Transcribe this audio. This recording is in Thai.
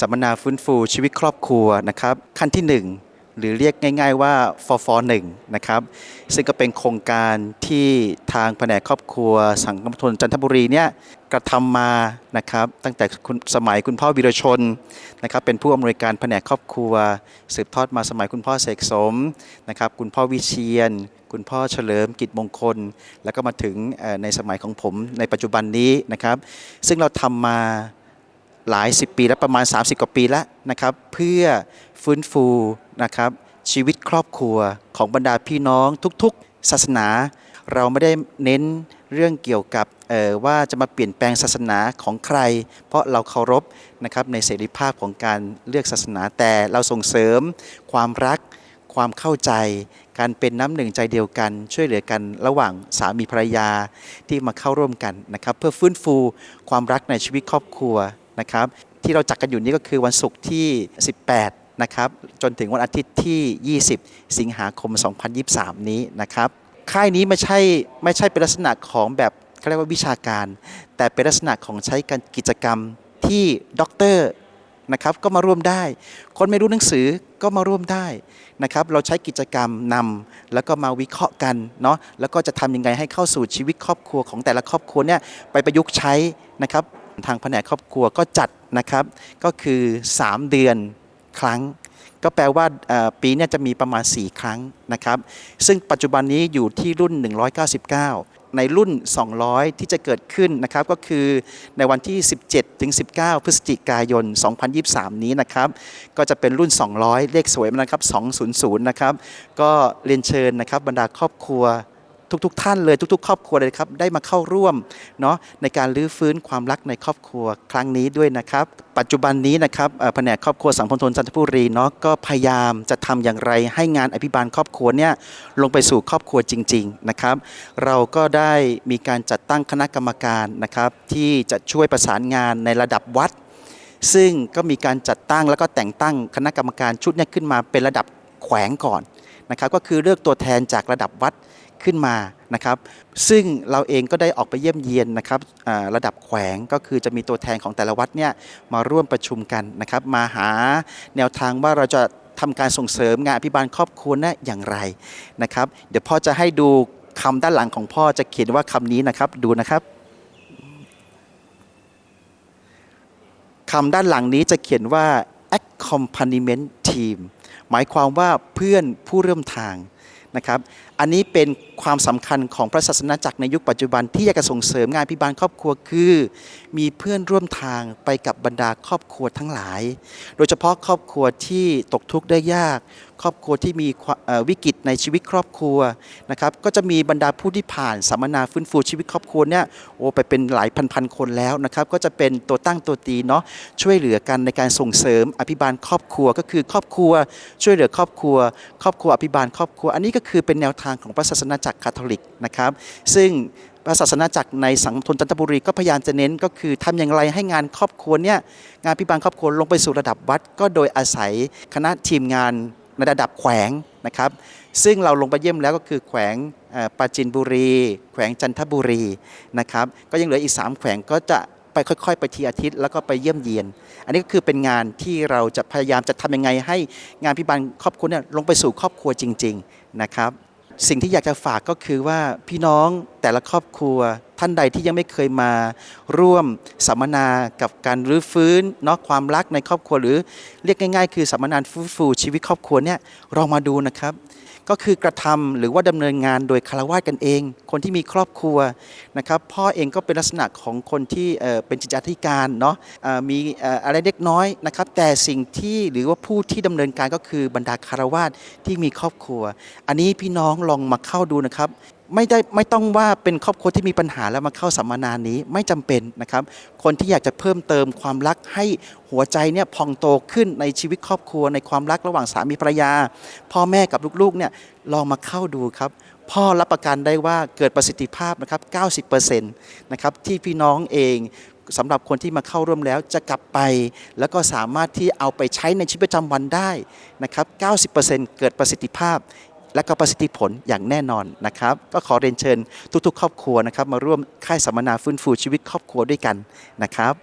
สัมมนาฟื้นฟูชีวิตครอบครัวนะครับขั้นที่ 1 หรือเรียกง่าย ๆ ว่าฟอฟอหนึ่งนะครับซึ่งก็เป็นโครงการที่ทางแผนกครอบครัว สังคมทนจันทบุรีเนี่ยกระทำมานะครับตั้งแต่สมัยคุณพ่อวีรชนนะครับเป็นผู้อำนวยการแผนกครอบครัว สืบทอดมาสมัยคุณพ่อเสกสมนะครับคุณพ่อวิเชียน คุณพ่อเฉลิมกิจมงคล แล้วก็มาถึงในสมัยของผมในปัจจุบันนี้นะครับ ซึ่งเราทำมา หลายสิบปีแล้วประมาณ 30 กว่าปีแล้วนะครับเพื่อฟื้นฟูนะครับชีวิตครอบครัวของบรรดาพี่น้องทุกๆ ศาสนา เราไม่ได้เน้นเรื่องเกี่ยวกับออว่าจะมาเปลี่ยนแปลงศาสนาของใคร เพราะเราเคารพนะครับในเสรีภาพของการเลือกศาสนาแต่เราส่งเสริมความรักความเข้าใจ การเป็นน้ำหนึ่งใจเดียวกัน ช่วยเหลือกันระหว่างสามีภรรยาที่มาเข้าร่วมกันนะครับ เพื่อฟื้นฟูความรักในชีวิตครอบครัว นะครับที่เราจัดกันอยู่นี้ก็คือวันศุกร์ที่ 18 นะครับ จนถึงวันอาทิตย์ที่ 20 สิงหาคม 2023 นี้นะครับ ค่ายนี้ไม่ใช่ไม่ใช่เป็นลักษณะของแบบเขาเรียกว่าวิชาการ แต่เป็นลักษณะของใช้การกิจกรรมที่ด็อกเตอร์นะครับก็มาร่วมได้ คนไม่รู้หนังสือก็มาร่วมได้นะครับ เราใช้กิจกรรมนำแล้วก็มาวิเคราะห์กันเนาะแล้วก็จะทำยังไงให้เข้าสู่ชีวิตครอบครัวของแต่ละครอบครัวเนี่ยไปประยุกต์ใช้นะครับ ทางแผนกครอบครัวก็จัดนะครับก็คือ 3 เดือนครั้ง ก็แปลว่าปีนี้จะมีประมาณ 4 ครั้งนะครับ ซึ่งปัจจุบันนี้อยู่ที่รุ่น 199 ในรุ่น 200 ที่จะเกิดขึ้นนะครับก็คือในวันที่ 17ถึง19 พฤศจิกายน 2023 นี้นะครับ ก็จะเป็นรุ่น 200 เลขสวยนะครับ 200 นะครับ ก็เรียนเชิญนะครับบรรดาครอบครัว ทุกๆทท่านเลยทุก ๆ ครอบครัวเลยครับได้มาเข้าร่วมเนาะในการรื้อฟื้นความรักในครอบครัวครั้งนี้ด้วยนะครับ ปัจจุบันนี้นะครับแผนกครอบครัวสังคมทนจันทบุรีเนาะก็พยายามจะทำอย่างไรให้งานอภิบาลครอบครัวเนี่ยลงไปสู่ครอบครัวจริง ๆ นะครับ เราก็ได้มีการจัดตั้งคณะกรรมการนะครับ ที่จะช่วยประสานงานในระดับวัดซึ่งก็มีการจัดตั้งแล้วก็แต่งตั้งคณะกรรมการชุดนี้ขึ้นมาเป็นระดับ แขวงก่อนนะครับก็คือเลือกตัวแทนจากระดับวัดขึ้นมานะครับ ซึ่งเราเองก็ได้ออกไปเยี่ยมเยียนนะครับระดับแขวงก็คือจะมีตัวแทนของแต่ละวัดเนี่ยมาร่วมประชุมกันนะครับ มาหาแนวทางว่าเราจะทำการส่งเสริมงานอภิบาลครอบครัวนี่ยอย่างไรนะครับ เดี๋ยวพ่อจะให้ดูคำด้านหลังของพ่อจะเขียนว่าคำนี้นะครับดูนะครับคำด้านหลังนี้จะเขียนว่า accompaniment team หมายความว่าเพื่อนผู้เริ่มทางนะครับ อันนี้เป็นความสำคัญของพระศาสนาจักรในยุคปัจจุบันที่อยากจะส่งเสริมงานพิบาลครอบครัวคือ มีเพื่อนร่วมทางไปกับบรรดาครอบครัวทั้งหลาย โดยเฉพาะครอบครัวที่ตกทุกข์ได้ยาก ครอบครัวที่มีวิกฤตในชีวิตครอบครัวนะครับก็จะมีบรรดาผู้ที่ผ่านสัมมนาฟื้นฟูชีวิตครอบครัวเนี่ยโอ้ไปเป็นหลายพันๆคนแล้วนะครับก็จะเป็นตัวตั้งตัวตีเนาะช่วยเหลือกันในการส่งเสริมอภิบาลครอบครัวก็คือครอบครัว ช่วยเหลือครอบครัว ครอบครัวอภิบาลครอบครัว อันนี้ก็คือเป็นแนวทางของพระศาสนาจักรคาทอลิกนะครับ ซึ่งพระศาสนาจักรในสังคมทนจันทบุรีก็พยายามจะเน้นก็คือทำอย่างไรให้งานครอบครัวเนี่ยงานพิบาลครอบครัวลงไปสู่ระดับวัด ก็โดยอาศัยคณะทีมงานในระดับแขวงนะครับ ซึ่งเราลงไปเยี่ยมแล้วก็คือแขวงเอ่อปราจินบุรี แขวงจันทบุรีนะครับ ก็ยังเหลืออีก 3 แขวงก็จะไปค่อย ๆ ไปทีอาทิตย์แล้วก็ไปเยี่ยมเยียน อันนี้ก็คือเป็นงานที่เราจะพยายามจะทำยังไงให้งานพิบาลครอบครัวเนี่ยลงไปสู่ครอบครัวจริง ๆนะครับ สิ่งที่อยากจะฝากก็คือว่าพี่น้อง แต่ละครอบครัวท่านใดที่ยังไม่เคยมาร่วมสัมมนากับการรื้อฟื้นเนาะความรักในครอบครัวหรือเรียกง่าย ๆ คือสัมมนาฟื้นฟูชีวิตครอบครัวเนี่ยลองมาดูนะครับ ก็คือกระทำหรือว่าดำเนินงานโดยคารวะกันเอง คนที่มีครอบครัวนะครับพ่อเองก็เป็นลักษณะของคนที่เป็นจิตอาธิการเนาะมีเอ่ออะไรเล็กน้อยนะครับ แต่สิ่งที่หรือว่าผู้ที่ดำเนินการก็คือบรรดาคารวะที่มีครอบครัว อันนี้พี่น้องลองมาเข้าดูนะครับ ไม่ได้ไม่ต้องว่าเป็นครอบครัวที่มีปัญหาแล้วมาเข้าสัมมนานี้ไม่จำเป็นนะครับ คนที่อยากจะเพิ่มเติมความรักให้หัวใจเนี่ยพองโตขึ้นในชีวิตครอบครัว ในความรักระหว่างสามีภรรยา พ่อแม่กับลูกๆเนี่ยลองมาเข้าดูครับ พ่อรับประกันได้ว่าเกิดประสิทธิภาพนะครับ 90%นะครับที่พี่น้องเองสำหรับคนที่มาเข้าร่วมแล้วจะกลับไป แล้วก็สามารถที่เอาไปใช้ในชีวิตประจำวันได้นะครับ 90%เกิดประสิทธิภาพ และก็ประสิทธิผลอย่างแน่นอนนะครับ ก็ขอเรียนเชิญทุกๆ ครอบครัวนะครับ มาร่วมค่ายสัมมนาฟื้นฟูชีวิตครอบครัวด้วยกันนะครับ